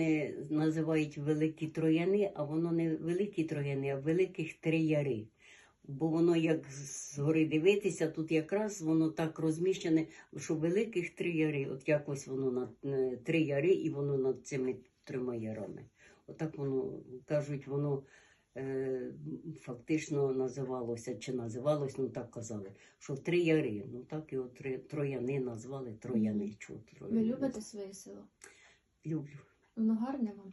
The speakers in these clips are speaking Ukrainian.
вони називають великі трояни, а воно не великі трояни, а великих трияри. Бо воно як згори дивитися, тут якраз воно так розміщене, що великих три яри. От якось воно над е, три яри, і воно над цими трьома ярами. Отак воно кажуть, воно е, фактично називалося, чи називалось, ну так казали, що три яри. Ну так його три, трояни назвали трояни. Чого Ви любите своє село? Люблю. Воно гарне вам?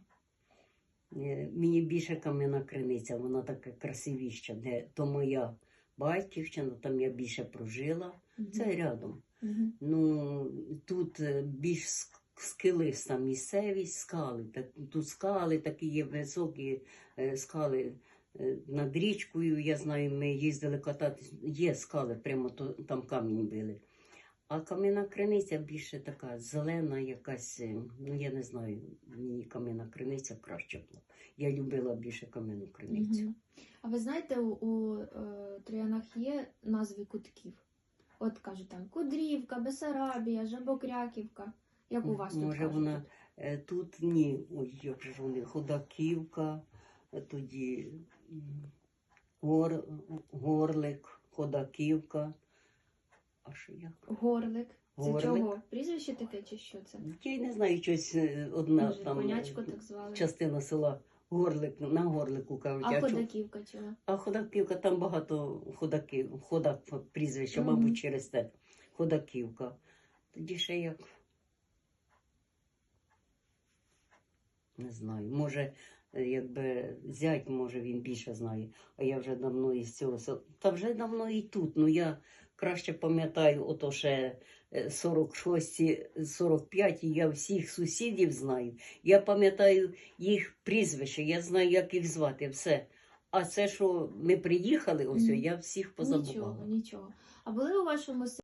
Е, Мені більше кам'яна криниця, вона така красивіща, де то моя батьківщина, там я більше прожила. Це рядом. Мгм. Ну тут е, більш ск- скелиста місцевість, скали. Тут скали такі є високі е, скали. Над річкою, я знаю, ми їздили кататись, є скали, прямо то, там камінь били. А кам'яна криниця більше така зелена, якась, е, ну я не знаю, мені кам'яна криниця краще була. Я любила більше кам'яну криницю. Мгм. А ви знаєте, у, у е, Троянах є назви кутків? От кажуть там Кудрівка, Бесарабія, Жабокряківка. Як у вас тут Може, кажуть? вона е, тут ні, ой, як же ж вони, Ходаківка, тоді гор, Горлик, Ходаківка. А що я? Горлик. Це Горлик. чого? Прізвище таке чи що це? Я й не знаю, щось е, одна Може, там конячко е, так звали. частина села Горлик, на Горлику кажуть. А чу- Ходаківка чого? а Ходаківка, там багато ходаків, ходак прізвище, Мгм. мабуть, через те. Ходаківка. Тоді ще як. Не знаю. Може, е, якби зять, може, він більше знає, а я вже давно із цього села. Та вже давно і тут. Ну я краще пам'ятаю, ото ще е, 46, 45, і я всіх сусідів знаю. Я пам'ятаю їх прізвище, я знаю, як їх звати, все. А це, що ми приїхали, ось я всіх позабувала. Нічого, нічого. А були у вашому